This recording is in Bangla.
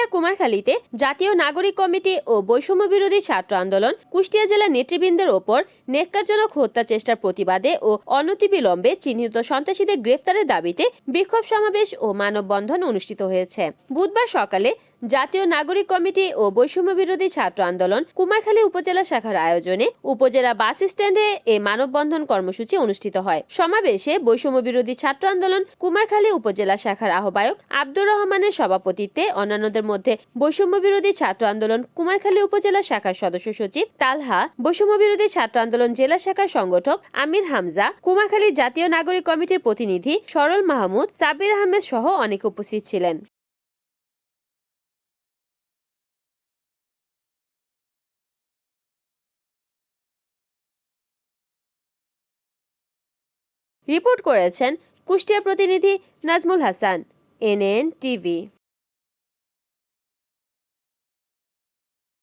কুষ্টিয়ার কুমারখালীতে জাতীয় নাগরিক কমিটি ও বৈষম্য বিরোধী ছাত্র আন্দোলন কুষ্টিয়া জেলা নেতৃবৃন্দের ওপর নেককারজনক হত্যা চেষ্টার প্রতিবাদে ও অনতিবিলম্বে চিহ্নিত সন্ত্রাসীদের গ্রেফতারের দাবিতে বিক্ষোভ সমাবেশ ও মানববন্ধন অনুষ্ঠিত হয়েছে। বুধবার সকালে জাতীয় নাগরিক কমিটি ও বৈষম্য বিরোধী ছাত্র আন্দোলন কুমারখালী উপজেলা শাখার আয়োজনে উপজেলা বাস স্ট্যান্ডে এ মানববন্ধন কর্মসূচি অনুষ্ঠিত হয়। সমাবেশে বৈষম্য বিরোধী ছাত্র আন্দোলন কুমারখালী উপজেলা শাখার আহ্বায়ক আব্দুর রহমানের সভাপতিত্বে অন্যান্যদের মধ্যে বৈষম্য বিরোধী ছাত্র আন্দোলন কুমারখালী উপজেলা শাখার সদস্য সচিব তালহা, বৈষম্য বিরোধী ছাত্র আন্দোলন জেলা শাখার সংগঠক আমির হামজা, কুমারখালী জাতীয় নাগরিক কমিটির প্রতিনিধি সরল মাহমুদ সাবির আহমেদ সহ অনেকে উপস্থিত ছিলেন। রিপোর্ট করেছেন কুষ্টিয়া প্রতিনিধি নাজমুল হাসান এনএন টিভি।